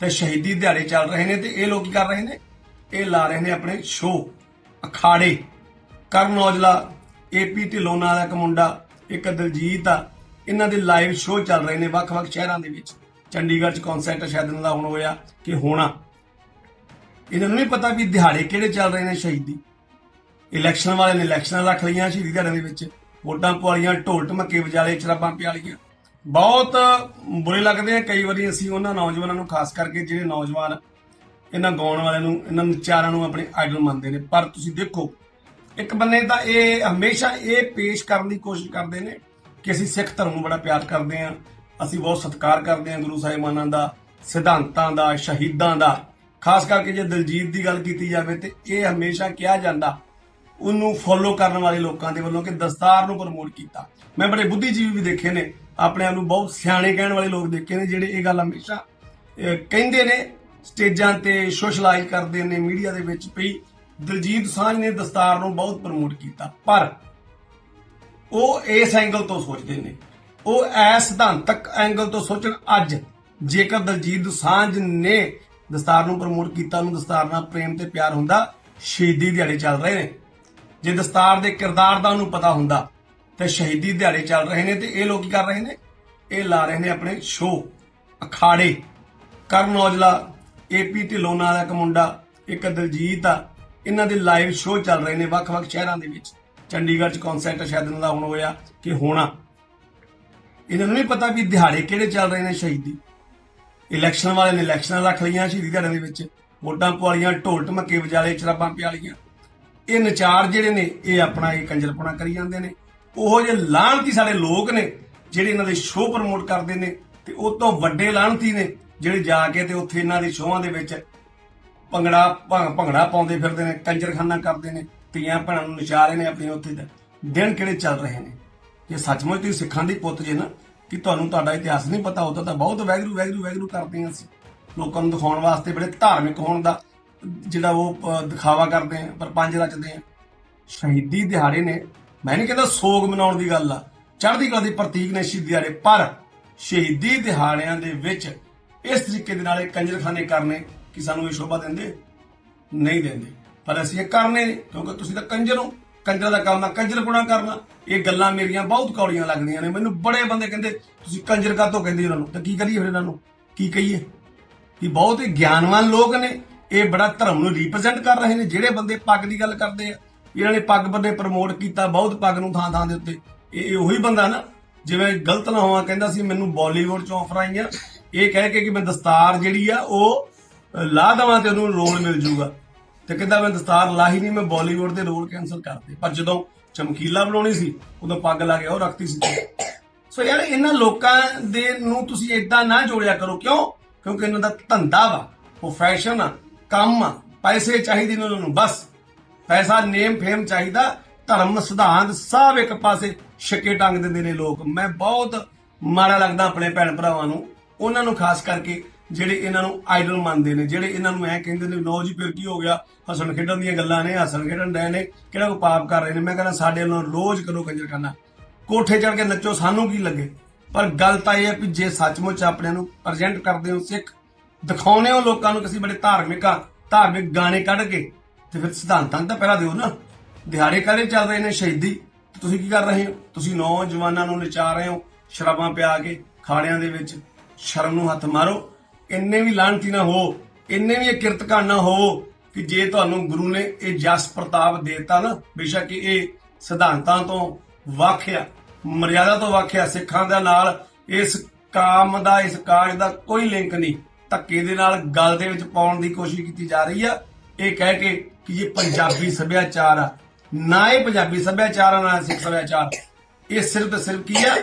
ਤੇ ਸ਼ਹੀਦੀ ਦਿਹਾੜੇ ਚੱਲ ਰਹੇ ਨੇ ਤੇ ਇਹ ਲੋਕ ਕੀ ਕਰ ਰਹੇ ਨੇ? ਇਹ ਲਾ ਰਹੇ ਨੇ ਆਪਣੇ ਸ਼ੋਅ, ਅਖਾੜੇ। ਕਰਨ ਔਜਲਾ ਏਪੀ ਢਿੱਲੋਂ ਨਾਂ ਦਾ ਇੱਕ ਮੁੰਡਾ, ਇੱਕ ਦਲਜੀਤ ਆ, ਇਹਨਾਂ ਦੇ ਲਾਈਵ ਸ਼ੋਅ ਚੱਲ ਰਹੇ ਨੇ ਵੱਖ-ਵੱਖ ਸ਼ਹਿਰਾਂ ਦੇ ਵਿੱਚ। ਚੰਡੀਗੜ੍ਹ 'ਚ ਕਨਸਰਟ ਸ਼ਾਇਦ ਇਹਨਾਂ ਦਾ ਹੁਣ ਹੋਇਆ ਕਿ ਹੋਣਾ। ਇਹਨਾਂ ਨੂੰ ਨਹੀਂ ਪਤਾ ਵੀ ਦਿਹਾੜੇ ਕਿਹੜੇ ਚੱਲ ਰਹੇ ਨੇ ਸ਼ਹੀਦੀ। ਇਲੈਕਸ਼ਨ ਵਾਲੇ ਨੇ ਇਲੈਕਸ਼ਨਾਂ ਰੱਖ ਲਈਆਂ ਸ਼ਹੀਦੀ ਦਿਹਾੜੇ ਦੇ ਵਿੱਚ। ਵੋਟਾਂ ਪਵਾਲੀਆਂ ਢੋਲ ਢਮੱਕੇ ਵਜਾਲੇ ਸ਼ਰਾਬਾਂ ਪਿਆਲੀਆਂ ਬਹੁਤ ਬੁਰੇ ਲੱਗਦੇ ਆ। ਕਈ ਵਾਰੀ ਅਸੀਂ ਉਹਨਾਂ ਨੌਜਵਾਨਾਂ ਨੂੰ, ਖਾਸ ਕਰਕੇ ਜਿਹੜੇ ਨੌਜਵਾਨ ਇਹਨਾਂ ਗਾਉਣ ਵਾਲਿਆਂ ਨੂੰ, ਇਹਨਾਂ ਨਚਾਰਾਂ ਨੂੰ ਆਪਣੇ ਆਈਡਲ ਮੰਨਦੇ ਨੇ। ਪਰ ਤੁਸੀਂ ਦੇਖੋ, ਇੱਕ ਬੰਨੇ ਤਾਂ ਇਹ ਹਮੇਸ਼ਾ ਇਹ ਪੇਸ਼ ਕਰਨ ਦੀ ਕੋਸ਼ਿਸ਼ ਕਰਦੇ ਨੇ ਕਿ ਅਸੀਂ ਸਿੱਖ ਧਰਮ ਨੂੰ ਬੜਾ ਪਿਆਰ ਕਰਦੇ ਹਾਂ। ਅਸੀਂ ਬਹੁਤ ਸਤਿਕਾਰ ਕਰਦੇ ਹਾਂ ਗੁਰੂ ਸਾਹਿਬਾਨਾਂ ਦਾ, ਸਿਧਾਂਤਾਂ ਦਾ, ਸ਼ਹੀਦਾਂ ਦਾ। ਖਾਸ ਕਰਕੇ ਜੇ ਦਲਜੀਤ ਦੀ ਗੱਲ ਕੀਤੀ ਜਾਵੇ ਤੇ ਇਹ ਹਮੇਸ਼ਾ ਕਿਹਾ ਜਾਂਦਾ, ਉਹਨੂੰ ਫੋਲੋ ਕਰਨ ਵਾਲੇ ਲੋਕਾਂ ਦੇ ਵੱਲੋਂ ਕਿ ਦਸਤਾਰ ਨੂੰ ਪ੍ਰਮੋਟ ਕੀਤਾ। ਮੈਂ ਬੜੇ ਬੁੱਧੀਜੀਵੀ ਵੀ ਦੇਖੇ ਨੇ। ਆਪਣੇ ਆਪ ਨੂੰ ਬਹੁਤ ਸਿਆਣੇ ਕਹਿਣ ਵਾਲੇ ਲੋਕ ਦੇਖੇ ਨੇ ਜਿਹੜੇ ਇਹ ਗੱਲ ਹਮੇਸ਼ਾ ਕਹਿੰਦੇ ਨੇ, ਸਟੇਜਾਂ ਤੇ ਸੋਸ਼ਲਾਈਜ਼ ਕਰਦੇ ਨੇ ਮੀਡੀਆ ਦੇ ਵਿੱਚ ਪਈ ਦਲਜੀਤ ਸਾਂਝ ਨੇ ਦਸਤਾਰ ਨੂੰ ਬਹੁਤ ਪ੍ਰਮੋਟ ਕੀਤਾ, ਪਰ ਉਹ ਇਸ ਐਂਗਲ ਤੋਂ ਸੋਚਦੇ ਨੇ। ਉਹ ਐ ਸਿਧਾਂਤਕ ਐਂਗਲ ਤੋਂ ਸੋਚਣ ਅੱਜ ਜੇਕਰ ਦਲਜੀਤ ਸਾਂਝ ਨੇ ਦਸਤਾਰ ਨੂੰ ਪ੍ਰਮੋਟ ਕੀਤਾ, ਉਹਨੂੰ ਦਸਤਾਰ ਨਾਲ ਪ੍ਰੇਮ ਤੇ ਪਿਆਰ ਹੁੰਦਾ, ਸ਼ਹੀਦੀ ਦਿਹਾੜੇ ਚੱਲ ਰਹੇ ਨੇ। ਜੇ ਦਸਤਾਰ ਦੇ ਕਿਰਦਾਰ ਦਾ ਉਹਨੂੰ ਪਤਾ ਹੁੰਦਾ ਤੇ ਸ਼ਹੀਦੀ ਦਿਹਾੜੇ ਚੱਲ ਰਹੇ ਨੇ ਤੇ ਇਹ ਲੋਕ ਕੀ ਕਰ ਰਹੇ ਨੇ? ਇਹ ਲਾ ਰਹੇ ਨੇ ਆਪਣੇ ਸ਼ੋਅ, ਅਖਾੜੇ। ਕਰਨ ਔਜਲਾ ਏਪੀ ਢਿੱਲੋਂ ਨਾਂ ਦਾ ਇੱਕ ਮੁੰਡਾ, ਇੱਕ ਦਲਜੀਤ ਆ, ਇਹਨਾਂ ਦੇ ਲਾਈਵ ਸ਼ੋਅ ਚੱਲ ਰਹੇ ਨੇ ਵੱਖ-ਵੱਖ ਸ਼ਹਿਰਾਂ ਦੇ ਵਿੱਚ। ਚੰਡੀਗੜ੍ਹ 'ਚ ਕਨਸਰਟ ਸ਼ਾਇਦ ਇਹਨਾਂ ਦਾ ਹੁਣ ਹੋਇਆ ਕਿ ਹੋਣਾ। ਇਹਨਾਂ ਨੂੰ ਨਹੀਂ ਪਤਾ ਵੀ ਦਿਹਾੜੇ ਕਿਹੜੇ ਚੱਲ ਰਹੇ ਨੇ ਸ਼ਹੀਦੀ। ਇਲੈਕਸ਼ਨ ਵਾਲੇ ਨੇ ਇਲੈਕਸ਼ਨਾਂ ਰੱਖ ਲਈਆਂ ਸ਼ਹੀਦੀ ਦਿਹਾੜੇ ਦੇ ਵਿੱਚ। ਵੋਟਾਂ ਪਵਾਲੀਆਂ, ਢੋਲ ਢਮੱਕੇ ਵਜਾਲੇ, ਸ਼ਰਾਬਾਂ ਪਿਆਲੀਆਂ। ਇਹ ਨਚਾਰ ਜਿਹੜੇ ਨੇ, ਇਹ ਆਪਣਾ ਇਹ ਕੰਜਰਪਣਾ ਕਰੀ ਜਾਂਦੇ ਨੇ। ਉਹੋ ਜਿਹੇ ਲਾਹਣਤੀ ਸਾਡੇ ਲੋਕ ਨੇ, ਜਿਹੜੇ ਇਹਨਾਂ ਦੇ ਸ਼ੋਅ ਪ੍ਰਮੋਟ ਕਰਦੇ ਨੇ, ਤੇ ਉਹ ਤੋਂ ਵੱਡੇ ਲਾਹਣਤੀ ਨੇ, ਜਿਹੜੇ ਜਾ ਕੇ ਤੇ ਉੱਥੇ ਇਹਨਾਂ ਦੇ ਸ਼ੋਆਂ ਦੇ ਵਿੱਚ ਭੰਗੜਾ ਭੰਗੜਾ ਪਾਉਂਦੇ ਫਿਰਦੇ ਨੇ, ਕੰਜਰਖਾਨਾ ਕਰਦੇ ਨੇ, ਧੀਆਂ ਭੈਣਾਂ ਨੂੰ ਨਚਾ ਰਹੇ ਨੇ ਆਪਣੇ ਉੱਥੇ ਦੇ। ਦਿਨ ਕਿਹੜੇ ਚੱਲ ਰਹੇ ਨੇ? ਜੇ ਸੱਚਮੁੱਚ ਤੁਸੀਂ ਸਿੱਖਾਂ ਦੀ ਪੁੱਤ ਜੇ ਨਾ, ਕਿ ਤੁਹਾਨੂੰ ਤੁਹਾਡਾ ਇਤਿਹਾਸ ਨਹੀਂ ਪਤਾ ਉਦੋਂ ਤਾਂ ਬਹੁਤ ਵੈਗਰੂ ਵੈਗਰੂ ਵੈਗਰੂ ਕਰਦੇ ਹਾਂ ਅਸੀਂ। ਲੋਕਾਂ ਨੂੰ ਦਿਖਾਉਣ ਵਾਸਤੇ ਬੜੇ ਧਾਰਮਿਕ ਹੋਣ ਦਾ ਜਿਹੜਾ ਉਹ ਦਿਖਾਵਾ ਕਰਦੇ ਆ ਪਰ ਪੰਜ ਰਚਦੇ ਆ ਸ਼ਹੀਦੀ ਦਿਹਾੜੇ ਨੇ ਮੈਂ ਨਹੀਂ ਕਹਿੰਦਾ ਸੋਗ ਮਨਾਉਣ ਦੀ ਗੱਲ ਆ ਚੜ੍ਹਦੀ ਕਲਾ ਦੇ ਪ੍ਰਤੀਕ ਨੇ ਸ਼ਹੀਦੀ ਦਿਹਾੜੇ ਪਰ ਸ਼ਹੀਦੀ ਦਿਹਾੜਿਆਂ ਦੇ ਵਿੱਚ ਇਸ ਤਰੀਕੇ ਦੇ ਨਾਲ ਇਹ ਕੰਜਰਖਾਨੇ ਕਰਨੇ ਕਿ ਸਾਨੂੰ ਇਹ ਸ਼ੋਭਾ ਦਿੰਦੇ ਨਹੀਂ ਦਿੰਦੇ। ਪਰ ਅਸੀਂ ਇਹ ਕਰਨੇ ਨੇ, ਕਿਉਂਕਿ ਤੁਸੀਂ ਤਾਂ ਕੰਜਰ ਹੋ ਕੰਜਰ ਦਾ ਕੰਮ ਆ ਕੰਜਰਪੁਣਾ ਕਰਨਾ। ਇਹ ਗੱਲਾਂ ਮੇਰੀਆਂ ਬਹੁਤ ਕੌੜੀਆਂ ਲੱਗਦੀਆਂ ਨੇ। ਮੈਨੂੰ ਬੜੇ ਬੰਦੇ ਕਹਿੰਦੇ ਤੁਸੀਂ ਕੰਜਰ ਕਾਤੋਂ ਕਹਿੰਦੇ ਇਹਨਾਂ ਨੂੰ? ਤਾਂ ਕੀ ਕਰੀਏ ਫਿਰ ਇਹਨਾਂ ਨੂੰ? ਕੀ ਕਹੀਏ? ਕਿ ਬਹੁਤ ਹੀ ਗਿਆਨਵਾਨ ਲੋਕ ਨੇ। ਇਹ ਬੜਾ ਧਰਮ ਨੂੰ ਰਿਪਰੈਜ਼ੈਂਟ ਕਰ ਰਹੇ ਨੇ ਜਿਹੜੇ ਬੰਦੇ ਪੱਗ ਦੀ ਗੱਲ ਕਰਦੇ ਆ। ਇਹਨਾਂ ਨੇ ਪੱਗ ਬੰਦੇ ਪ੍ਰਮੋਟ ਕੀਤਾ ਬਹੁਤ ਪੱਗ ਨੂੰ ਥਾਂ ਥਾਂ ਦੇ ਉੱਤੇ। ਇਹ ਉਹੀ ਬੰਦਾ ਨਾ ਜਿਵੇਂ ਗਲਤ ਨਾ ਹੋਵਾਂ ਕਹਿੰਦਾ ਸੀ ਮੈਨੂੰ ਬਾਲੀਵੁੱਡ ਚੋਂ ਆਫਰ ਆਈਆਂ। ਇਹ ਕਹਿ ਕੇ ਕਿ ਮੈਂ ਦਸਤਾਰ ਜਿਹੜੀ ਆ ਉਹ ਅ, ਲਾ ਦੇਵਾਂ ਤੇ ਉਹਨੂੰ ਰੋਲ ਮਿਲ ਜੂਗਾ। ਤੇ ਕਹਿੰਦਾ ਮੈਂ ਦਸਤਾਰ ਲਾਹੀ ਨਹੀਂ ਮੈਂ ਬਾਲੀਵੁੱਡ ਦੇ ਰੋਲ ਕੈਨਸਲ ਕਰਤੇ। ਪਰ ਜਦੋਂ ਚਮਕੀਲਾ ਬਣਾਉਣੀ ਸੀ ਉਦੋਂ ਪੱਗ ਲਾ ਕੇ ਉਹ ਰੱਖਤੀ ਸੀ। ਸੋ ਯਾਰ ਇਹਨਾਂ ਲੋਕਾਂ ਦੇ ਨੂੰ ਤੁਸੀਂ ਇਦਾਂ ਨਾ ਜੋੜਿਆ ਕਰੋ। ਕਿਉਂ? ਕਿਉਂਕਿ ਇਹਨਾਂ ਦਾ ਧੰਦਾ ਵਾ ਪ੍ਰੋਫੈਸ਼ਨ ਆ ਕੰਮ ਆ ਪੈਸੇ ਚਾਹੀਦੇ ਨੇ ਉਹਨਾਂ ਨੂੰ ਬਸ। ਪੈਸਾ, ਨੇਮ, ਫੇਮ ਚਾਹੀਦਾ, ਧਰਮ, ਸਿਧਾਂਤ, ਸਭ ਇੱਕ ਪਾਸੇ ਛੱਕੇ ਟੰਗ ਦਿੰਦੇ ਨੇ ਲੋਕ। ਮੈਂ ਬਹੁਤ ਮਾੜਾ ਲੱਗਦਾ ਆਪਣੇ ਭੈਣ ਭਰਾਵਾਂ ਨੂੰ, ਉਹਨਾਂ ਨੂੰ ਖਾਸ ਕਰਕੇ ਜਿਹੜੇ ਇਹਨਾਂ ਨੂੰ ਆਈਡਲ ਮੰਨਦੇ ਨੇ, ਜਿਹੜੇ ਇਹਨਾਂ ਨੂੰ ਐ ਕਹਿੰਦੇ ਨੇ ਲੋ ਜੀ, ਫਿਰ ਕੀ ਹੋ ਗਿਆ? ਹਸਣ ਖੇਡਣ ਦੀਆਂ ਗੱਲਾਂ ਨੇ, ਹਸਣ ਖੇਡਣ ਡਏ ਨੇ, ਕਿਹੜਾ ਕੋ ਪਾਪ ਕਰ ਰਹੇ ਨੇ? ਮੈਂ ਕਹਿੰਦਾ, ਸਾਡੇ ਵੱਲੋਂ ਰੋਜ਼ ਕਰੋ ਕੰਜਰਖਾਨਾ। ਕੋਠੇ ਚੜ ਕੇ ਨੱਚੋ, ਸਾਨੂੰ ਕੀ ਲੱਗੇ? ਪਰ ਗੱਲ ਤਾਂ ਇਹ ਹੈ ਕਿ ਜੇ ਸੱਚਮੁੱਚ ਆਪਣੇ ਨੂੰ ਪ੍ਰੈਜ਼ੈਂਟ ਕਰਦੇ ਹੋ ਸਿੱਖ ਦਿਖਾਉਨੇ ਹੋ ਲੋਕਾਂ ਨੂੰ ਕਿ ਅਸੀਂ ਬੜੇ ਧਾਰਮਿਕ ਆ, ਧਾਰਮਿਕ ਗਾਣੇ ਕੱਢ ਕੇ ਤੇ ਫਿਰ ਸਿਧਾਂਤਾਂ ਨੂੰ ਤਾਂ ਪਹਿਰਾ ਦਿਓ ਨਾ। ਦਿਹਾੜੇ ਕਾਹਦੇ ਚੱਲ ਰਹੇ ਨੇ ਸ਼ਹੀਦੀ? ਤੁਸੀਂ ਕੀ ਕਰ ਰਹੇ ਹੋ? ਤੁਸੀਂ ਨੌਜਵਾਨਾਂ ਨੂੰ ਨਚਾ ਰਹੇ ਹੋ, ਸ਼ਰਾਬਾਂ ਪਿਆ ਕੇ ਖਾੜਿਆਂ ਦੇ ਵਿੱਚ, ਸ਼ਰਮ ਨੂੰ ਹੱਥ ਮਾਰੋ। ਇੰਨੇ ਵੀ ਲਾਂਤੀ ਨਾ ਹੋ, ਇੰਨੇ ਵੀ ਇਹ ਕਿਰਤਕਾਨ ਨਾ ਹੋ ਕਿ ਜੇ ਤੁਹਾਨੂੰ ਗੁਰੂ ਨੇ ਇਹ ਜਸ ਪ੍ਰਤਾਪ ਦੇਤਾ ਨਾ, ਬੇਸ਼ੱਕ ਇਹ ਸਿਧਾਂਤਾਂ ਤੋਂ ਵਾਖਿਆ ਮਰਿਆਦਾ ਤੋਂ ਵਾਖਿਆ ਸਿੱਖਾਂ ਦਾ ਨਾਲ ਇਸ ਕਾਮ ਦਾ, ਇਸ ਕਾਜ ਦਾ ਕੋਈ ਲਿੰਕ ਨਹੀਂ। ਧੱਕੇ ਦੇ ਨਾਲ ਗੱਲ ਦੇ ਵਿੱਚ ਪਾਉਣ ਦੀ ਕੋਸ਼ਿਸ਼ ਕੀਤੀ ਜਾ ਰਹੀ ਆ। ਇਹ ਕਹਿ ਕੇ ਕਿ ਇਹ ਪੰਜਾਬੀ ਸੱਭਿਆਚਾਰ ਆ। ਨਾ ਇਹ ਪੰਜਾਬੀ ਸੱਭਿਆਚਾਰ ਆ, ਨਾ ਸਿੱਖ ਸੱਭਿਆਚਾਰ। ਇਹ ਸਿਰਫ ਤੇ ਸਿਰਫ ਕੀ ਆ?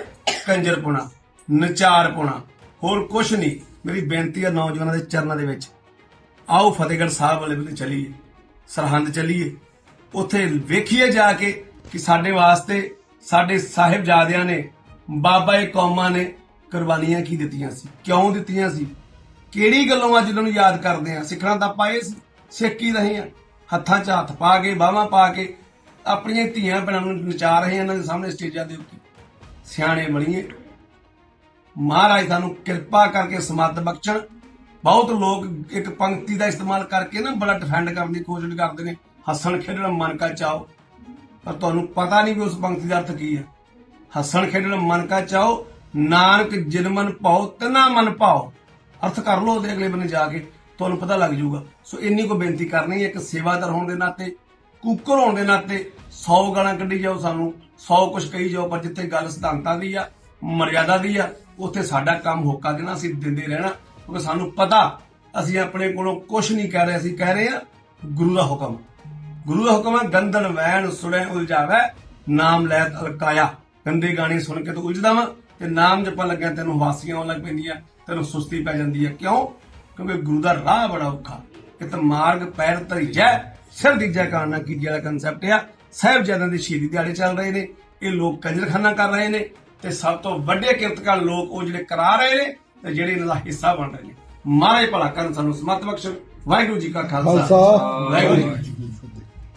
ਕੰਜਰਪੁਣਾ ਨਚਾਰਪੁਣਾ ਹੋਰ ਕੁਛ ਨਹੀਂ। ਮੇਰੀ ਬੇਨਤੀ ਆ ਨੌਜਵਾਨਾਂ ਦੇ ਚਰਨਾਂ ਦੇ ਵਿੱਚ, ਆਓ ਫਤਿਹਗੜ੍ਹ ਸਾਹਿਬ ਵਾਲੇ ਬੰਨੇ ਚਲੀਏ, ਸਰਹੰਦ ਚਲੀਏ। ਉੱਥੇ ਵੇਖੀਏ ਜਾ ਕੇ ਕਿ ਸਾਡੇ ਵਾਸਤੇ, ਸਾਡੇ ਸਾਹਿਬਜ਼ਾਦਿਆਂ ਨੇ, ਬਾਬਾ ਏ ਕੌਮਾਂ ਨੇ ਕੁਰਬਾਨੀਆਂ ਕੀ ਦਿੱਤੀਆਂ ਸੀ, ਕਿਉਂ ਦਿੱਤੀਆਂ ਸੀ? ਕਿਹੜੀ ਗੱਲੋਂ ਅੱਜ ਉਹਨਾਂ ਨੂੰ ਯਾਦ ਕਰਦੇ ਆ? ਸਿੱਖਣਾ ਤਾਂ ਪਾਏ ਸੀ। ਸਿੱਖ ਹੀ ਰਹੇ ਆ। ਹੱਥਾਂ 'ਚ ਹੱਥ ਪਾ ਕੇ, ਬਾਹਾਂ ਪਾ ਕੇ, ਆਪਣੀਆਂ ਧੀਆਂ ਭੈਣਾਂ ਨੂੰ ਨਚਾ ਰਹੇ ਆ ਇਹਨਾਂ ਦੇ ਸਾਹਮਣੇ ਸਟੇਜਾਂ ਦੇ ਉੱਤੇ। ਸਿਆਣੇ ਬਣੀਏ ਮਹਾਰਾਜ ਸਾਨੂੰ ਕਿਰਪਾ ਕਰਕੇ ਸਮੱਤ ਬਖਸ਼ਣ। ਬਹੁਤ ਲੋਕ ਇੱਕ ਪੰਕਤੀ ਦਾ ਇਸਤੇਮਾਲ ਕਰਕੇ ਨਾ ਬੜਾ ਡਿਫੈਂਡ ਕਰਨ ਦੀ ਕੋਸ਼ਿਸ਼ ਕਰਦੇ ਨੇ। ਹੱਸਣ ਖੇਡਣ ਮਨ ਕਾ ਚਾਓ। ਪਰ ਤੁਹਾਨੂੰ ਪਤਾ ਨਹੀਂ ਵੀ ਉਸ ਪੰਕਤੀ ਦਾ ਅਰਥ ਕੀ ਹੈ। ਹੱਸਣ ਖੇਡਣ ਮਨ ਕਾ ਚਾਓ। ਨਾਨਕ ਜਨਮਨ ਪਾਓ, ਤਨਾ ਮਨ ਪਾਓ। ਅਰਥ ਕਰ ਲਓ ਉਹਦੇ ਅਗਲੇ ਬੰਨੇ ਜਾ ਕੇ। ਤੁਹਾਨੂੰ ਪਤਾ ਲੱਗ ਜਾਊਗਾ। ਸੋ ਇੰਨੀ ਕੋ ਬੇਨਤੀ ਕਰਨੀ ਹੈ, ਇੱਕ ਸੇਵਾਦਾਰ ਹੋਣ ਦੇ ਨਾਤੇ, ਕੁੱਕਰ ਹੋਣ ਦੇ ਨਾਤੇ 100 ਗਾਲਾਂ ਕੱਢੀ ਜਾਓ ਸਾਨੂੰ 100 ਕੁਝ ਕਹੀ ਜਾਓ, ਪਰ ਜਿੱਥੇ ਗੱਲ ਸਿਧਾਂਤਾਂ ਦੀ ਆ, ਮਰਿਆਦਾ ਦੀ ਆ, ਉੱਥੇ ਸਾਡਾ ਕੰਮ ਹੋਕਾ ਦੇਣਾ, ਅਸੀਂ ਦਿੰਦੇ ਰਹਿਣਾ, ਕਿਉਂਕਿ ਸਾਨੂੰ ਪਤਾ, ਅਸੀਂ ਆਪਣੇ ਕੋਲੋਂ ਕੁਝ ਨਹੀਂ ਕਹਿ ਰਹੇ, ਅਸੀਂ ਕਹਿ ਰਹੇ ਆ ਗੁਰੂ ਦਾ ਹੁਕਮ। ਗੁਰੂ ਦਾ ਹੁਕਮ ਹੈ ਗੰਦਨ ਵੈਣ ਸੁਣੇ ਉਲਝਾਵੇ, ਨਾਮ ਲੈ ਅਲਕਾਇਆ ਗੰਦੇ ਗਾਣੇ ਸੁਣ ਕੇ ਤੂੰ ਉਲਝਦਾ ਵਾ, ਤੇ ਨਾਮ ਜਪਣ ਲੱਗਿਆ ਤੈਨੂੰ ਵਾਸੀਆਂ ਆਉਣ ਲੱਗ ਪੈਂਦੀਆਂ, ਤੈਨੂੰ ਸੁਸਤੀ ਪੈ ਜਾਂਦੀ ਹੈ ਕਿਉਂ? ਕਿਉਂਕਿ ਗੁਰੂ ਦਾ ਰਾਹ ਬੜਾ ਔਖਾ। ਕਿਤ ਮਾਰਗ ਪੈਰ ਧਰੀ ਜੈ ਸਿਰ ਦੀ ਜੈ ਕਾਨਾ ਕੀ ਜਿਹੜਾ ਕਨਸੈਪਟ ਆ। ਸਾਹਿਬਜ਼ਾਦਿਆਂ ਦੇ ਸ਼ਹੀਦੀ ਦਿਹਾੜੇ ਚੱਲ ਰਹੇ ਨੇ ਇਹ ਲੋਕ ਕੰਜਰਖਾਨਾ ਕਰ ਰਹੇ ਨੇ ਤੇ ਸਭ ਤੋਂ ਵੱਡੇ ਕਿਰਤਕਾਰ ਲੋਕ ਉਹ ਜਿਹੜੇ ਕਰਾ ਰਹੇ ਨੇ ਤੇ ਜਿਹੜੇ ਇਹਨਾਂ ਦਾ ਹਿੱਸਾ ਬਣ ਰਹੇ ਨੇ। ਮਹਾਰਾਜ ਭਲਾ ਕਰਨ ਸਾਨੂੰ ਸਮਤ ਬਖਸ਼। ਵਾਹਿਗੁਰੂ ਜੀ ਕਾ ਖਾਲਸਾ। ਵਾਹਿਗੁਰੂ ਜੀ